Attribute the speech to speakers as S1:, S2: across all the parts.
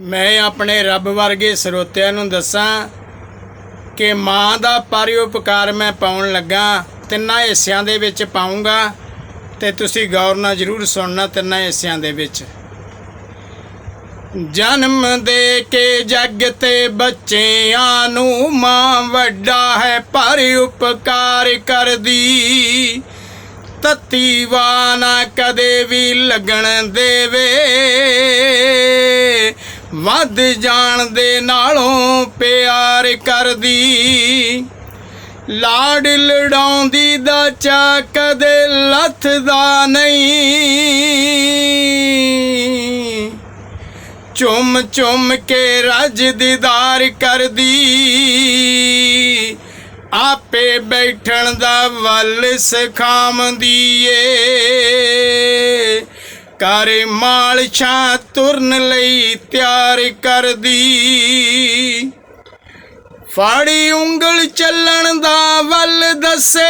S1: ਮੈਂ ਆਪਣੇ ਰੱਬ ਵਰਗੇ ਸਰੋਤਿਆਂ ਨੂੰ ਦੱਸਾਂ ਕਿ ਮਾਂ ਦਾ ਪਰਿਉਪਕਾਰ ਮੈਂ ਪਾਉਣ ਲੱਗਾ, ਤਿੰਨਾਂ ਹਿੱਸਿਆਂ ਦੇ ਵਿੱਚ ਪਾਉਂਗਾ ਤੇ ਤੁਸੀਂ ਗੌਰ ਨਾਲ ਜ਼ਰੂਰ ਸੁਣਨਾ ਤਿੰਨਾਂ ਹਿੱਸਿਆਂ ਦੇ ਵਿੱਚ। ਜਨਮ ਦੇ ਕੇ ਜੱਗ ਤੇ ਬੱਚਿਆਂ ਨੂੰ ਮਾਂ ਵੱਡਾ ਹੈ ਪਰਿਉਪਕਾਰ ਕਰਦੀ। ਤਤੀ ਨਾ ਕਦੇ ਵੀ ਲੱਗਣ ਦੇਵੇ। ਵੱਧ ਜਾਣ ਦੇ ਨਾਲੋਂ ਪਿਆਰ ਕਰਦੀ। ਲਾਡ ਲੜਾਉਂਦੀ ਦਾ ਚਾ ਕਦੇ ਲੱਥਦਾ ਨਹੀਂ। ਚੁੰਮ ਚੁੰਮ ਕੇ ਰਜ ਦੀਦਾਰ ਕਰਦੀ। ਆਪੇ ਬੈਠਣ ਦਾ ਵੱਲ ਸਿਖਾਉਂਦੀ ਏ। ਕਰ ਮਾਲਛਾਂ ਤੁਰਨ ਲਈ ਤਿਆਰ ਕਰਦੀ। ਫਾੜੀ ਉਂਗਲ ਚੱਲਣ ਦਾ ਵੱਲ ਦੱਸੇ।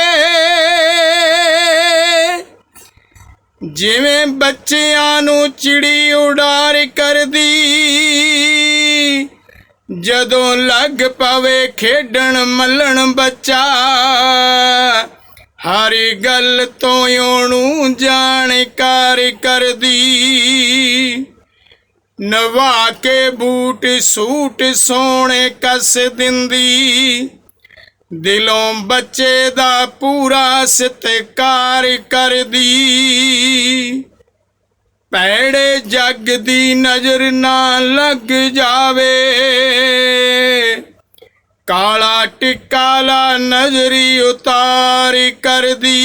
S1: ਜਿਵੇਂ ਬੱਚਿਆਂ ਨੂੰ ਚਿੜੀ ਉਡਾਰ ਕਰਦੀ। ਜਦੋਂ ਲੱਗ ਪਵੇ ਖੇਡਣ ਮੱਲਣ ਬੱਚਾ ਗੱਲ ਤੋਂ ਉਹਨੂੰ ਜਾਣਕਾਰ ਕਰਦੀ। ਨਵਾ ਕੇ ਬੂਟ ਸੂਟ ਸੋਹਣੇ ਕਸ ਦਿੰਦੀ। ਦਿਲੋਂ ਬੱਚੇ ਦਾ ਪੂਰਾ ਸਤਿਕਾਰ ਕਰਦੀ। ਪੈੜੇ ਜੱਗ ਦੀ ਨਜ਼ਰ ਨਾ ਲੱਗ ਜਾਵੇ। ਕਾਲਾ ਟਿੱਕਾ ਲਾ ਨਜ਼ਰੀ ਉਤਾਰੀ ਕਰਦੀ।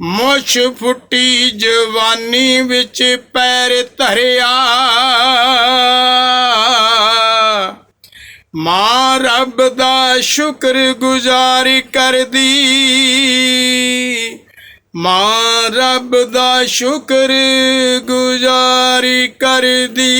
S1: ਮੁਛ ਫੁੱਟੀ ਜਵਾਨੀ ਵਿੱਚ ਪੈਰ ਧਰਿਆ। ਮਾਂ ਰੱਬ ਦਾ ਸ਼ੁਕਰ ਗੁਜ਼ਾਰੀ ਕਰਦੀ। ਮਾਂ ਰੱਬ ਦਾ ਸ਼ੁਕਰ ਗੁਜ਼ਾਰੀ ਕਰਦੀ।